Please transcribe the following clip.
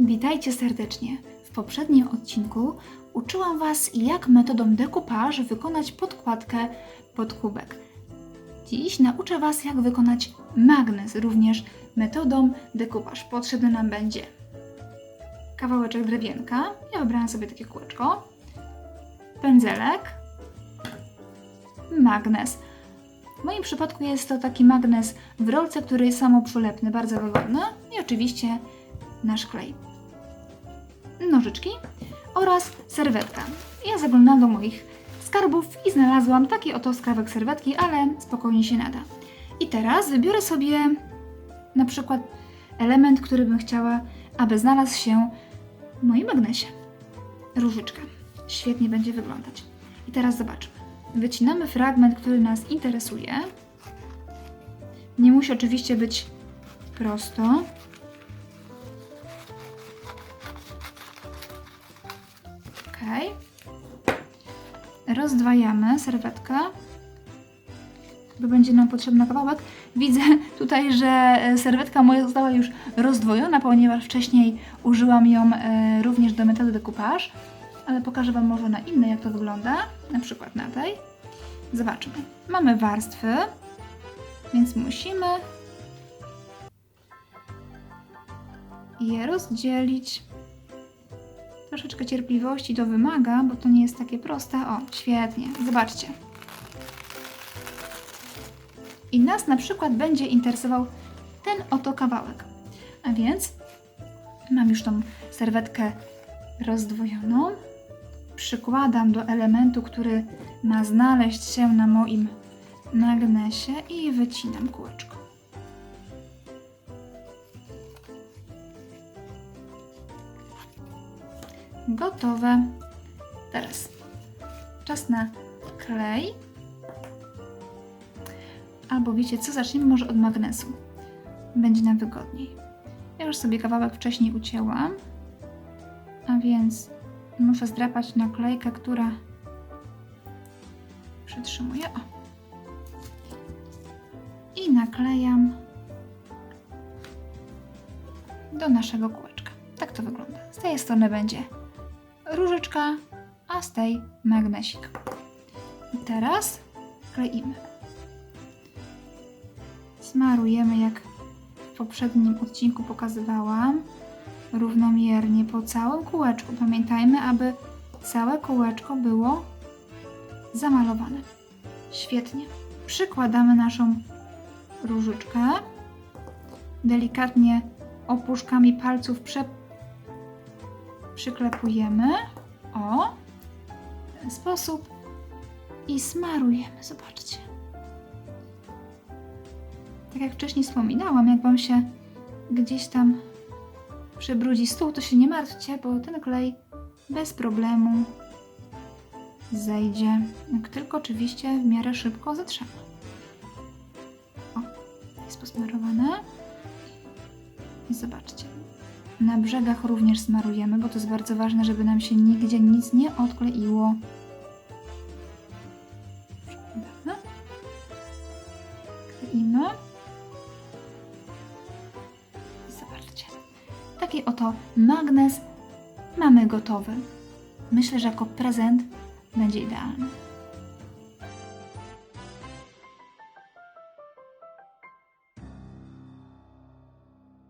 Witajcie serdecznie. W poprzednim odcinku uczyłam Was, jak metodą decoupage wykonać podkładkę pod kubek. Dziś nauczę Was, jak wykonać magnes, również metodą decoupage. Potrzebny nam będzie kawałeczek drewienka. Ja wybrałam sobie takie kółeczko. Pędzelek. Magnes. W moim przypadku jest to taki magnes w rolce, który jest samoprzylepny, bardzo wygodny. I oczywiście nasz klej. Nożyczki oraz serwetka. Ja zaglądałam do moich skarbów i znalazłam taki oto skrawek serwetki, ale spokojnie się nada. I teraz wybiorę sobie na przykład element, który bym chciała, aby znalazł się w moim magnesie. Różyczka. Świetnie będzie wyglądać. I teraz zobaczmy. Wycinamy fragment, który nas interesuje. Nie musi oczywiście być prosto. Rozdwajamy serwetkę. Bo będzie nam potrzebny kawałek. Widzę tutaj, że e, serwetka moja została już rozdwojona, ponieważ wcześniej użyłam ją e, również do metody decoupage. Ale pokażę Wam może na innej, jak to wygląda. Na przykład na tej. Zobaczmy. Mamy warstwy, więc musimy je rozdzielić. Troszeczkę cierpliwości to wymaga, bo to nie jest takie proste. O, świetnie. Zobaczcie. I nas na przykład będzie interesował ten oto kawałek. A więc mam już tą serwetkę rozdwojoną. Przykładam do elementu, który ma znaleźć się na moim magnesie i wycinam kółeczko. Gotowe. Teraz czas na klej. Albo wiecie co, zacznijmy może od magnesu. Będzie nam wygodniej. Ja już sobie kawałek wcześniej ucięłam, a więc muszę zdrapać naklejkę, która przytrzymuje. O. I naklejam do naszego kółeczka. Tak to wygląda. Z tej strony będzie różyczka, a z tej magnesik. I teraz kleimy. Smarujemy, jak w poprzednim odcinku pokazywałam, równomiernie po całym kółeczku. Pamiętajmy, aby całe kółeczko było zamalowane. Świetnie. Przykładamy naszą różyczkę. Delikatnie opuszkami palców prze... przyklepujemy. O, w ten sposób. I smarujemy. Zobaczcie. Tak jak wcześniej wspominałam, jak Wam się gdzieś tam przybrudzi stół, to się nie martwcie, bo ten klej bez problemu zejdzie. Jak tylko oczywiście w miarę szybko zatrzyma. O, jest posmarowane. I zobaczcie. Na brzegach również smarujemy, bo to jest bardzo ważne, żeby nam się nigdzie nic nie odkleiło. Kleimy. Zobaczcie. Taki oto magnes mamy gotowy. Myślę, że jako prezent będzie idealny.